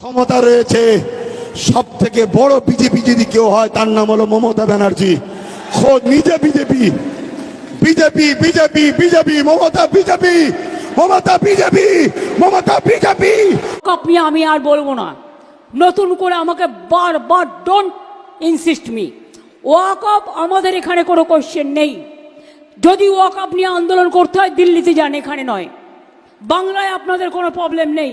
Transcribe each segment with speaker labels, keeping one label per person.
Speaker 1: ক্ষমতা রয়েছে। সব থেকে বড় বিজেপি যদি কেউ হয়, তার নাম হলো মমতা ব্যানার্জি। খোদ নিজে BJP. BJP BJP BJP, Mamata BJP Mamata BJP Mamata BJP.
Speaker 2: নিয়ে আমি আর বলব না। নতুন করে আমাকে বারবার ডোন্ট ইনসিস্ট মি ওয়াকআপ আমাদের এখানে কোনো কোশ্চেন নেই। যদি ওয়াকআপ নিয়ে আন্দোলন করতে হয়, দিল্লিতে যান, এখানে নয়। বাংলায় আপনাদের কোনো প্রবলেম নেই।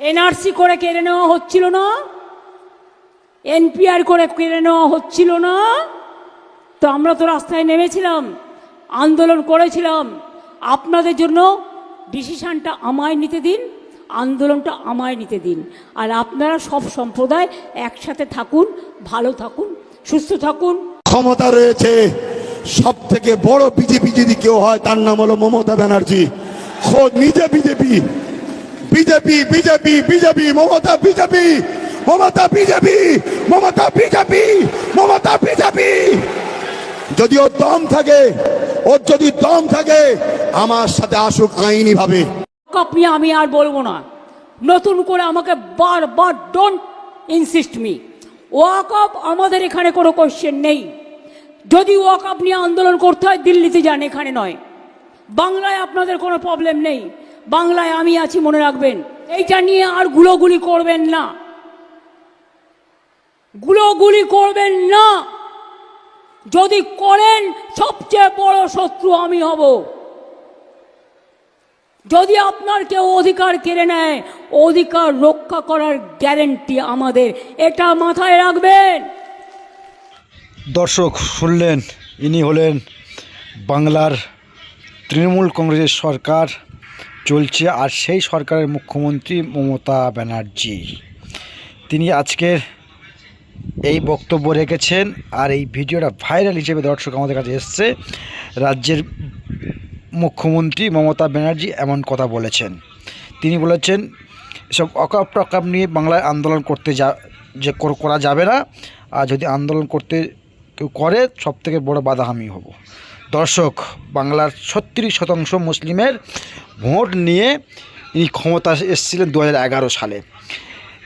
Speaker 2: এনআরসি করে কেড়ে নেওয়া হচ্ছিল না? এনপিআর করে কেড়ে নেওয়া হচ্ছিল না? তো আমরা তো রাস্তায় নেমেছিলাম, আন্দোলন করেছিলাম। আপনাদের জন্য ডিসিশানটা আমায় নিতে দিন, আন্দোলনটা আমায় নিতে দিন। আর আপনারা সব সম্প্রদায় একসাথে থাকুন, ভালো থাকুন, সুস্থ থাকুন।
Speaker 1: ক্ষমতা রয়েছে। সব থেকে বড় বিজেপি যদি কেউ হয়, তার নাম হলো মমতা ব্যানার্জি। খোদ নিজে BJP. BJP BJP BJP, Mamata BJP Mamata BJP Mamata BJP Mamata BJP. যদি ওর দম থাকে, ওর যদি দম থাকে, আমার সাথে আসুক আইনি ভাবে
Speaker 2: নিয়ে আমি আর বলব না। নতুন করে আমাকে বারবার ডোন্ট ইনসিস্ট মি ওয়াকআপ আমাদের এখানে কোনো কোশ্চেন নেই। যদি ওয়াকআপ নিয়ে আন্দোলন করতে হয়, দিল্লিতে যান, এখানে নয়। বাংলায় আপনাদের কোনো প্রবলেম নেই। বাংলায় আমি আছি, মনে রাখবেন। এইটা নিয়ে আর গুলোগুলি করবেন না। গুলোগুলি করবেন না। যদি করেন, সবচেয়ে বড় শত্রু আমি হব। যদি আপনার কেউ অধিকার কেড়ে নেয়, অধিকার রক্ষা করার গ্যারেন্টি আমাদের। এটা মাথায় রাখবেন।
Speaker 3: দর্শক, শুনলেন, ইনি হলেন বাংলার তৃণমূল কংগ্রেসের সরকার। চলছে আর সেই সরকারের মুখ্যমন্ত্রী মমতা ব্যানার্জি। তিনি আজকের এই বক্তব্য রেখেছেন আর এই ভিডিওটা ভাইরাল হিসেবে দর্শক আমাদের কাছে এসছে। রাজ্যের মুখ্যমন্ত্রী মমতা ব্যানার্জি এমন কথা বলেছেন। তিনি বলেছেন, এসব অকাপ টকাপ নিয়ে বাংলায় আন্দোলন করতে যা, যে করা যাবে না। আর যদি আন্দোলন করতে কেউ করে সব থেকে বড় বাধা আমি হব। দর্শক, বাংলার ছত্রিশ শতাংশ মুসলিমের ভোট নিয়ে ইনি ক্ষমতা এসেছিলেন দু হাজার এগারো সালে।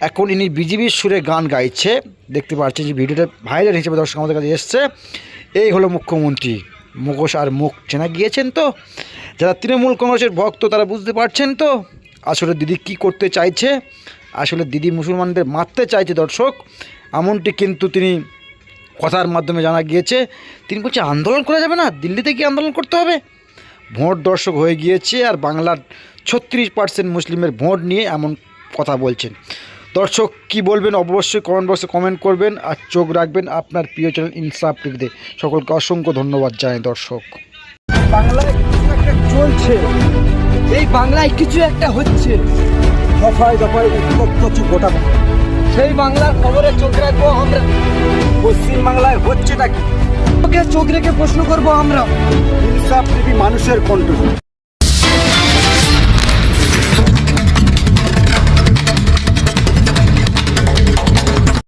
Speaker 3: এখন ইনি বিজেপির সুরে গান গাইছে। দেখতে পাচ্ছেন যে ভিডিওটা ভাইরাল হিসেবে দর্শক আমাদের কাছে এসছে। এই হলো মুখ্যমন্ত্রী। মুখোশ আর মুখ চেনা গিয়েছেন তো? যারা তৃণমূল কংগ্রেসের ভক্ত, তারা বুঝতে পারছেন তো? আসলে দিদি কি করতে চাইছে? আসলে দিদি মুসলমানদের মারতে চাইছে দর্শক। এমনটি কিন্তু তিনি কথার মাধ্যমে জানা গিয়েছে, তিনি বলছে, আন্দোলন করা যাবে না? দিল্লিতে কি আন্দোলন করতে হবে? ভোট দর্শক হয়ে গিয়েছে আর বাংলার ছত্রিশ পার্সেন্ট মুসলিমের ভোট নিয়ে এমন কথা বলছেন। দর্শক, কি বলবেন? অবশ্যই কমেন্ট বক্সে কমেন্ট করবেন আর চোখ রাখবেন আপনার প্রিয় চ্যানেল ইনসাফ টিভিতে সকলকে অসংখ্য ধন্যবাদ জানাই দর্শক।
Speaker 4: বাংলায় কিছু একটা চলছে। এই বাংলায় কিছু একটা হচ্ছে। দফায় দফায় উৎপত্তি গোটা সেই বাংলার খবরে চোখ রাখব আমরা। পশ্চিম বাংলায় হচ্ছে নাকি ওকে চোখ রেখে প্রশ্ন করব আমরা। মানুষের কণ্ঠ।